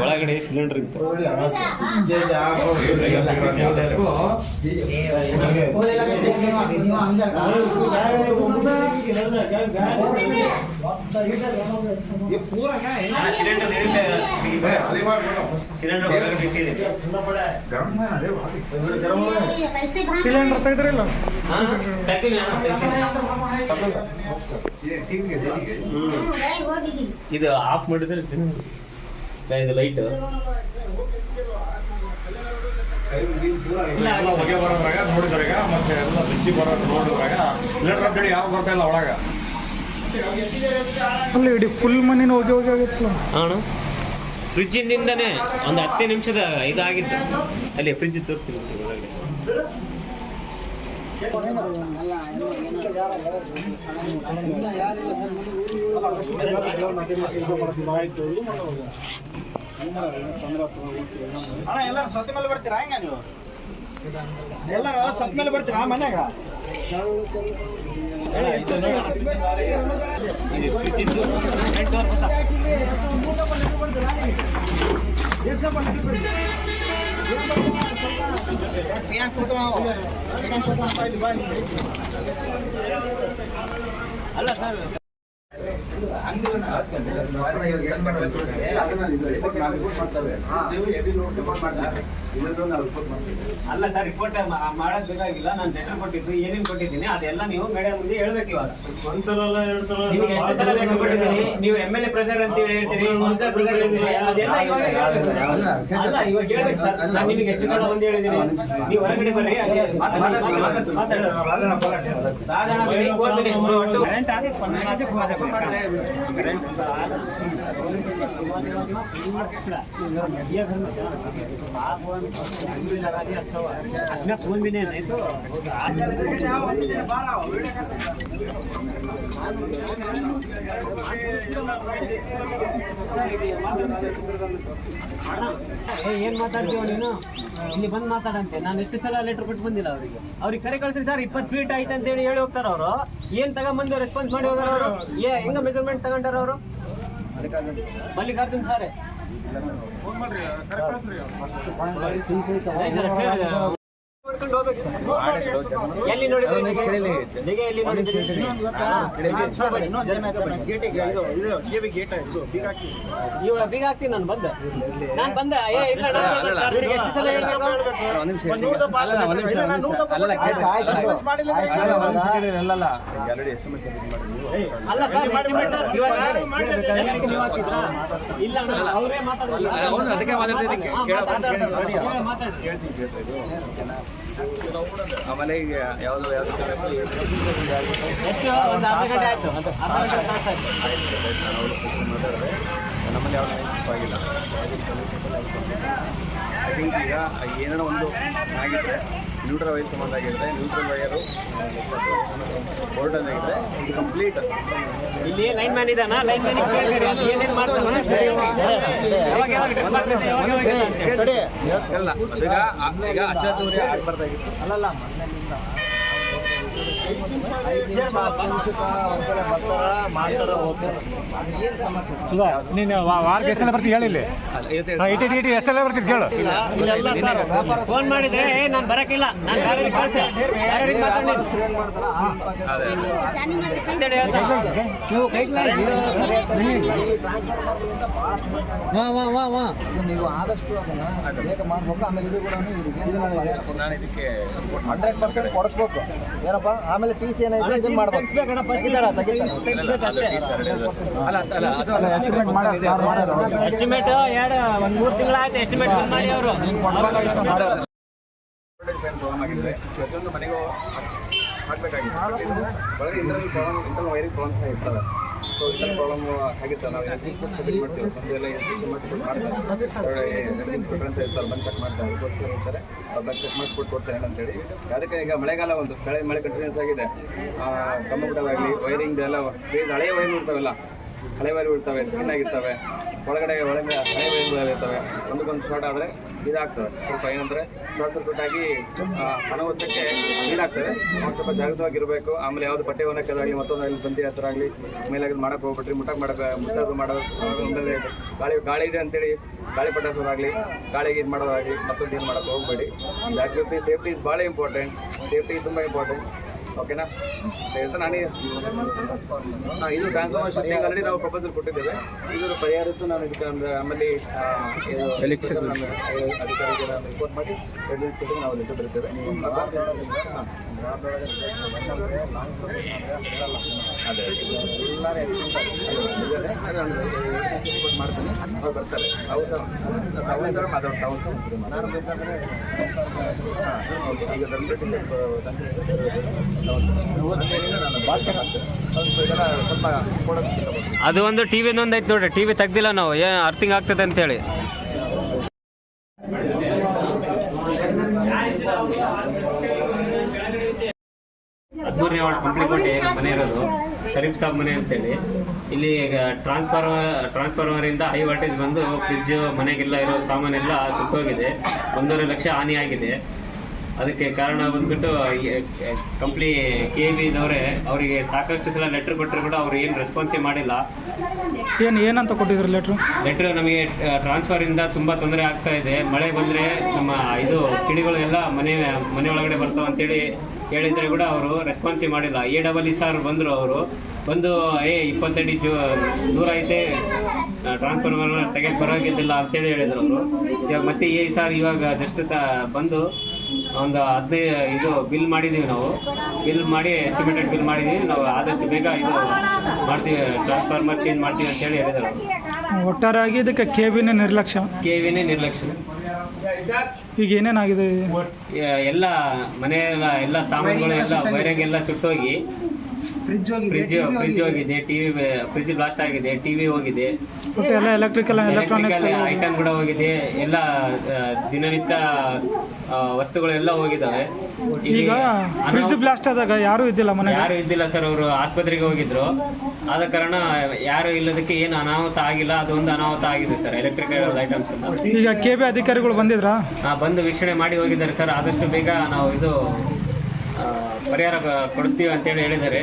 ಒಳಗಡೆ ಸಿಲಿಂಡರ್ ಇತ್ತು ಸಿಲಿಂಡರ್ ತೆಗೆದ್ರಿಲ್ಲ. ಇದು ಆಫ್ ಮಾಡಿದ್ರೆ ತಿನ್ನು. ಇದು ಲೈಟ್ ಎಲ್ಲ ಹೊಗೆ ಬರೋದ್ರಾಗ ನೋಡಿದ್ರಾಗ ಮತ್ತೆ ಎಲ್ಲ ಬಿಚ್ಚಿ ಬರೋ ನೋಡಿದ್ರಾಗ ಲೆಟರ್ ಅಂತೇಳಿ ಯಾವ ಬರ್ತಾ ಇಲ್ಲ ಒಳಗ? ಅಲ್ಲಿ ಇಡೀ ಫುಲ್ ಮನೇನು ಹೋಗಿ ಹೋಗಿ ಆಗಿತ್ತು. ಅಣ್ಣ ಫ್ರಿಜ್ಜಿಂದಿಂದನೇ ಒಂದು ಹತ್ತೇ ನಿಮಿಷದ ಇದಾಗಿತ್ತು. ಅಲ್ಲಿ ಫ್ರಿಜ್ ತೋರಿಸ್ತೀನಿ ಒಳಗಡೆ ಅಣ್ಣ ಎಲ್ಲರೂ ಸತ್ತ ಮೇಲೆ ಬರ್ತೀರಾ ಹೆಂಗ ನೀವು ಎಲ್ಲರೂ ಸತ್ತ ಮೇಲೆ ಬರ್ತೀರಾ ಮನ್ಯಾಗ? ಅಲ್ಲ ಸರ್ Yeah. ಅಲ್ಲ ಸರ್ ರಿಪೋರ್ಟ್ ಮಾಡೋದ್ ಬೇಕಾಗಿಲ್ಲ. ನಾನು ಲೆಟರ್ ಕೊಟ್ಟಿದ್ದು ಏನೇನು ಕೊಟ್ಟಿದ್ದೀನಿ ಅದೆಲ್ಲ ನೀವು ಮೇಡಮ್ ಮುಂದೆ ಹೇಳ್ಬೇಕು ಇವಾಗ. ಒಂದ್ಸಲ ಎರಡು ಸಲ ನಿಮ್ಗೆ ಎಷ್ಟು ಸಲ ಲೆಟರ್ ಕೊಟ್ಟಿದ್ದೀನಿ? ನೀವು ಎಂ ಎಲ್ ಎ ಪ್ರೆಸರ್ ಅಂತ ಹೇಳಿ ಹೇಳ್ತೀರಿ ಮಂತ್ರಿ ಪ್ರೆಸರ್ ಹೇಳ್ತೀರಿ ಅದೆಲ್ಲ ಇವಾಗ ಸರ್. ಅಲ್ಲ ಇವಾಗ ಹೇಳ್ಬೇಕು ಸರ್. ನಾನು ನಿಮಗೆ ಎಷ್ಟು ಸಲ ಒಂದು ಹೇಳಿದ್ದೀನಿ. ನೀವು ಹೊರಗಡೆ ಬರ್ರಿ ಮಾತಾಡಿ. ಏ, ಏನ್ ಮಾತಾಡ್ತೀವ ನೀನು? ಇಲ್ಲಿ ಬಂದು ಮಾತಾಡಂತೆ. ನಾನು ಎಷ್ಟು ಸಲ ಲೆಟರ್ ಕೊಟ್ಟು ಬಂದಿಲ್ಲ ಅವರಿಗೆ. ಅವ್ರಿಗೆ ಕರೆ ಕಳ್ಸಿ ಸರ್ ಇಪ್ಪತ್ತು ಫೀಟ್ ಆಯ್ತು ಅಂತ ಹೇಳಿ ಹೋಗ್ತಾರ ಅವರು ಏನ್ ತಗೊಂಬಂದು ರೆಸ್ಪಾನ್ಸ್ ಮಾಡಿ ಹೋಗಾರ ಅವರು ಏ ಹೆಂಗ ಮೆಜರ್ಮೆಂಟ್ ತಗೊಂಡಾರ ಅವರು ಮಲ್ಲಿಕಾರ್ಜುನ್ ಸಾರೇ. ಇವಾಗ ಬೀಗ ಹಾಕ್ತೀನಿ ನಾನು ಬಂದ. ನಾನು ಬಂದ. ಏ ಇಲ್ಲ ಅಲ್ಲ ಸರ್? ಇಲ್ಲ ಅವರೇ ಮಾತಾಡೋದು ಅದಕ್ಕೆ ಮಾತಾಡ್ತಿದ್ದಕ್ಕೆ. ಆಮೇಲೆ ಈಗ ಯಾವ್ದು ಯಾವ್ದು ನಮ್ಮಲ್ಲಿ ಯಾವ ಆಗಿಲ್ಲ ಈಗ ಏನೋ ಒಂದು ಆಗಿದ್ರೆ ನ್ಯೂಟ್ರಲ್ ವೈರ್ ಸಂಬಂಧ ಆಗಿದ್ರೆ ನ್ಯೂಟ್ರಲ್ ವೈರು ಬೋರ್ಡನ್ ಆಗಿದ್ರೆ ಇದು ಕಂಪ್ಲೀಟ್ ಇಲ್ಲಿ ಲೈನ್ ಮ್ಯಾನ್ ಇದಾನ? ಲೈನ್ ಮ್ಯಾನ್ ಏನೇನು ಮಾಡ್ತಾನೆ. ಅಲ್ಲ ಈಗ ಈಗ ಅಚ್ಚಾತುರಿ ಆಗ್ಬಾರ್ದಾಗಿತ್ತು ಅಲ್ಲಲ್ಲ ನೀನು ವಾರಕ್ಕೆ ಬರ್ತೀವಿ ಹೇಳಿಲ್ಲ ಇಟಿ ಇಟಿ ಬರ್ತೀವಿ ಕೇಳು. ಫೋನ್ ಮಾಡಿದ್ರೆ ನಾನು ಬರಕಿಲ್ಲ ನಾನು ಬೇರೆಯವ್ರಿಗೆ ಕಳ್ಸಿ. ಬೇರೆಯವ್ರಿಗೆ ಮಾತಾಡಿ ಏನ್ ಮಾಡ್ತಾರ ಅದೇ ಅಂತೇಳಿ ಹೇಳ್ತಾರೆ ನೀವು ವಾ ವಾ ವಾ ವಾ. ನೀವು ಆದಷ್ಟು ಬೇಗ ಮಾಡ್ಬೇಕು. ಆಮೇಲೆ ಇದು ಕೂಡ ನಾನು ಇದಕ್ಕೆ ಹಂಡ್ರೆಡ್ ಪರ್ಸೆಂಟ್ ಕೊಡಿಸ್ಬೇಕು. ಏನಪ್ಪ? ಆಮೇಲೆ ಟಿ ಸಿ ಏನೈತೆ ಇದನ್ನ ಮಾಡ್ಬೇಕು ತೆಗಿತಾರ ತೆಗಿತಾರ ಎಸ್ಟಿಮೇಟ್ ಎರಡು ಒಂದು ಮೂರು ತಿಂಗಳಾಯ್ತು ಎಸ್ಟಿಮೇಟ್ ಬಂದ್ ಮಾಡಿ ಅವರು ಪ್ರತಿಯೊಂದು ಮನೆಗೂ ಹಾಕ್ಬೇಕಾಗಿತ್ತು ಒಳಗೆ internal problem internal wiring problems ಇರ್ತವೆ ನಾವು ಮಾಡ್ತಾರೆ ಅಂತ ಬಂದು ಚೆಕ್ ಮಾಡ್ತಾರೆ. ಇರ್ತಾರೆ ಅವ್ರು ಚೆಕ್ ಮಾಡಿಬಿಟ್ಟು ಕೊಡ್ತಾರೆ ಅದಕ್ಕೆ ಈಗ ಮಳೆಗಾಲ ಒಂದು ಕಳೆ ಮಳೆ ಕಂಟಿನ್ಯೂಸ್ ಆಗಿದೆ. ಕಂಪ್ಯೂಟರ್ ಆಗಲಿ ವೈರಿಂಗ್ ಎಲ್ಲ ಹಳೆ ವೈರ್ ಇರ್ತಾವೆಲ್ಲ ಹಳೆ ವೈರ್ ಇರ್ತವೆ ಸ್ಕಿನ್ ಆಗಿರ್ತವೆ. ಒಳಗಡೆ ಒಳಗಡೆ ಇರ್ತವೆ. ಒಂದಕ್ಕೊಂದು ಶಾರ್ಟ್ ಆದರೆ ಇದಾಗ್ತದೆ. ಸ್ವಲ್ಪ ಏನಂದರೆ ಶಾರ್ಟ್ ಸರ್ಕ್ಯೂಟ್ ಆಗಿ ಅನಾಹುತಕ್ಕೆ ಈಡಾಗ್ತವೆ ಅವ್ರು ಸ್ವಲ್ಪ ಜಾಗೃತವಾಗಿರಬೇಕು. ಆಮೇಲೆ ಯಾವುದು ಬಟ್ಟೆ ಒಣಕ್ಕೋದಾಗಲಿ ಮತ್ತೊಂದಾಗಲಿ ಬಂದಿ ಹತ್ರ ಆಗಲಿ, ಮೇಲೆ ಮಾಡಕ್ಕೆ ಹೋಗ್ಬಿಟ್ರಿ ಮುಟ್ಟಕ್ಕೆ ಮಾಡೋಕೆ ಮುಟ್ಟೋದು ಮಾಡೋದು ಗಾಳಿ ಗಾಳಿ ಇದೆ ಅಂತೇಳಿ ಗಾಳಿ ಪಟಾಸೋದಾಗಲಿ, ಗಾಳಿಗೆ ಇದು ಮಾಡೋದಾಗಲಿ, ಮತ್ತೊಂದು ಏನು ಮಾಡೋಕ್ಕೆ ಹೋಗಬೇಡಿ. ಜಾಗೃತಿ ಸೇಫ್ಟಿ ಇಸ್ ಭಾಳ ಇಂಪಾರ್ಟೆಂಟ್ ಸೇಫ್ಟಿ ತುಂಬ ಇಂಪಾರ್ಟೆಂಟ್ ಓಕೆನಾ ಹೇಳ್ತಾ ನಾನು ಹಾ, ಇದು ಟ್ರಾನ್ಸ್ಫಾರ್ಮರ್ ಶಿಫ್ಟಿಂಗ್ ಆಲ್ರೆಡಿ ನಾವು ಪ್ರಪೋಸಲ್ ಕೊಟ್ಟಿದ್ದೇವೆ. ಇದರ ಪರಿಹಾರದ್ದು ನಾನು ಇದಕ್ಕೆ ಅಂದ್ರೆ ಆಮೇಲೆ ಎಲೆಕ್ಟ್ರಿಕಲ್ ಅಧಿಕಾರಿಗೆ ನಾನು ರಿಪೋರ್ಟ್ ಮಾಡಿ ರೆಡ್ಯೂಸ್ ಕೊಟ್ಟು ನಾವು ಲೆಟರ್ ಬರ್ತೇವೆ. ಅದೇ ರಿಪೋರ್ಟ್ ಮಾಡ್ತೇನೆ. ಅವ್ರು ಬರ್ತಾರೆ. ಅವು ಸರ್ ಅವು ಸರ್ ಮಾತಾಡ್ತಾರೆ. ಅವು ಸರ್ ಹಾಂ. ಈಗ ಫೋಟೋಸ್ ತಗೊಂಡು ಅದು ಒಂದು ಟಿವಿ ಒಂದ್ ಐತೆ ನೋಡ್ರಿ. ಟಿವಿ ತೆಗ್ದಿಲ್ಲ ನಾವು. ಏನು ಅರ್ಥಿಂಗ್ ಆಗ್ತದೆ ಅಂತೇಳಿ ಹದಿಮೂರನೇ ವಾರ್ಡ್ ಕಂಪ್ಲೀಟ್ ಕೊಟ್ಟೆ ಮನೆ ಇರೋದು. ಶರೀಫ್ ಸಾಬ್ ಮನೆ ಅಂತೇಳಿ. ಇಲ್ಲಿ ಟ್ರಾನ್ಸ್ಫಾರ್ಮರ್ ಟ್ರಾನ್ಸ್ಫಾರ್ಮರಿಂದ ಹೈ ವೋಲ್ಟೇಜ್ ಬಂದು ಫ್ರಿಡ್ಜ್ ಮನೆಗೆಲ್ಲ ಇರೋ ಸಾಮಾನೆಲ್ಲ ಸುಟ್ಟೋಗಿದೆ. ಒಂದೂವರೆ ಲಕ್ಷ ಹಾನಿ ಆಗಿದೆ ಅದಕ್ಕೆ ಕಾರಣ ಬಂದ್ಬಿಟ್ಟು ಕಂಪ್ನಿ ಕೆ ಬಿದವರೇ ಅವರಿಗೆ ಸಾಕಷ್ಟು ಸಲ ಲೆಟ್ರ್ ಕೊಟ್ಟರು ಕೂಡ ಅವ್ರು ಏನು ರೆಸ್ಪಾನ್ಸೇ ಮಾಡಿಲ್ಲ. ಏನು ಏನಂತ ಕೊಟ್ಟಿದ್ರು ಲೆಟ್ರು ಲೆಟ್ರ್ ನಮಗೆ ಟ್ರಾನ್ಸ್ಫರ್ ಇಂದ ತುಂಬಾ ತೊಂದರೆ ಆಗ್ತಾ ಇದೆ. ಮಳೆ ಬಂದರೆ ನಮ್ಮ ಇದು ಕಿಡಿಗಳು ಎಲ್ಲ ಮನೆ ಮನೆ ಒಳಗಡೆ ಬರ್ತಾವ ಅಂತೇಳಿ ಹೇಳಿದರೆ ಕೂಡ ಅವರು ರೆಸ್ಪಾನ್ಸೇ ಮಾಡಿಲ್ಲ. ಎ ಡಬಲ್ ಇ ಸಾರ್ ಬಂದರು ಅವರು. ಬಂದು ಏ ಇಪ್ಪತ್ತಡಿ ಜೂ ದೂರ ಐತೆ ಟ್ರಾನ್ಸ್ಫಾರ್ಮರ್ ತೆಗೆದು ಬರೋಗಿದ್ದಿಲ್ಲ ಅಂತೇಳಿ ಹೇಳಿದ್ರು ಅವರು. ಇವಾಗ ಮತ್ತೆ ಎ ಸಾರ್ ಇವಾಗ ಜಸ್ಟ್ ಬಂದು ಒಂದು ಹದಿನೈದು ಇದು ಬಿಲ್ ಮಾಡಿದ್ದೀವಿ ನಾವು. ಬಿಲ್ ಮಾಡಿ ಎಸ್ಟಿಮೇಟೆಡ್ ಬಿಲ್ ಮಾಡಿದ್ದೀವಿ ನಾವು ಆದಷ್ಟು ಬೇಗ ಇದು ಮಾಡ್ತೀವಿ ಟ್ರಾನ್ಸ್ಫಾರ್ಮರ್ ಚೇಂಜ್ ಮಾಡ್ತೀವಿ ಅಂತೇಳಿ ಹೇಳಿದ್ರು ಒಟ್ಟಾರಾಗಿ ಇದಕ್ಕೆ ಕೆ ಬಿನೇ ನಿರ್ಲಕ್ಷ್ಯ. ಕೆ ವಿನೇ ನಿರ್ಲಕ್ಷ್ಯ. ಈಗ ಏನೇನಾಗಿದೆ? ಎಲ್ಲ ಮನೆ ಎಲ್ಲ ಎಲ್ಲ ಸಾಮಾನುಗಳು ಎಲ್ಲ ವೈರಿಂಗ್ ಎಲ್ಲ ಸುಟ್ಟೋಗಿ ಫ್ರಿಜ್ ಹೋಗಿ ಫ್ರಿಜ್ ಫ್ರಿಜ್ ಹೋಗಿದೆ. ಟಿವಿ ಫ್ರಿಜ್ ಬ್ಲಾಸ್ಟ್ ಆಗಿದೆ ಟಿವಿ ಹೋಗಿದೆ. ಒಟ್ಟು ಎಲ್ಲ ಎಲೆಕ್ಟ್ರಿಕಲ್ ಎಲೆಕ್ಟ್ರಾನಿಕ್ಸ್ ಐಟಮ್ ಕೂಡ ಹೋಗಿದೆ. ಎಲ್ಲ ದಿನನಿತ್ಯ ವಸ್ತುಗಳೆಲ್ಲ ಹೋಗಿದಾವೆ. ಈಗ ಫ್ರಿಜ್ ಬ್ಲಾಸ್ಟ್ ಆದಾಗ ಯಾರು ಇದ್ದಿಲ್ಲ ಮನೆಗೆ? ಯಾರು ಇದ್ದಿಲ್ಲ ಸರ್ ಅವರು ಆಸ್ಪತ್ರೆಗೆ ಹೋಗಿದ್ರು. ಆದ ಕಾರಣ ಯಾರು ಇಲ್ಲದಕ್ಕೆ ಏನು ಅನಾಹುತ ಆಗಿಲ್ಲ ಅದೊಂದು ಅನಾಹುತ ಆಗಿದೆ ಸರ್ ಎಲೆಕ್ಟ್ರಿಕಲ್ ಐಟಮ್ಸ್ ಈಗ ಕೆ ಬಿ ಅಧಿಕಾರಿಗಳು ಬಂದಿದ್ರಾ? ಬಂದು ವೀಕ್ಷಣೆ ಮಾಡಿ ಹೋಗಿದ್ದಾರೆ ಸರ್ ಆದಷ್ಟು ಬೇಗ ನಾವು ಇದು ಪರಿಹಾರ ಕೊಡಿಸ್ತೀವಿ ಅಂತೇಳಿ ಹೇಳಿದ್ದಾರೆ.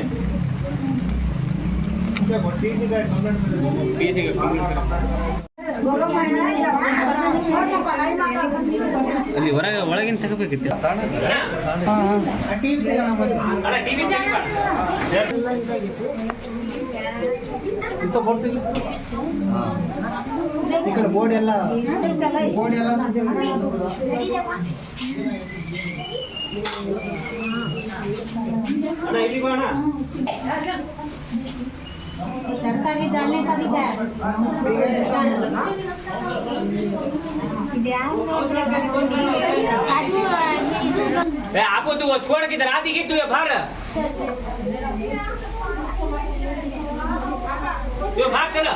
ಸಿಗೆ ಅಲ್ಲಿ ಹೊರಗೆ ಒಳಗಿನ ತಗೋಬೇಕಿತ್ತು. ಬೋರ್ಡ್ ಎಲ್ಲ ಬೋರ್ಡ್ ಎಲ್ಲ ತರಕಾರಿ ದಾಲ್ನೆ वो छोड़ के धरा दी तू ये भर। तू भाग चला।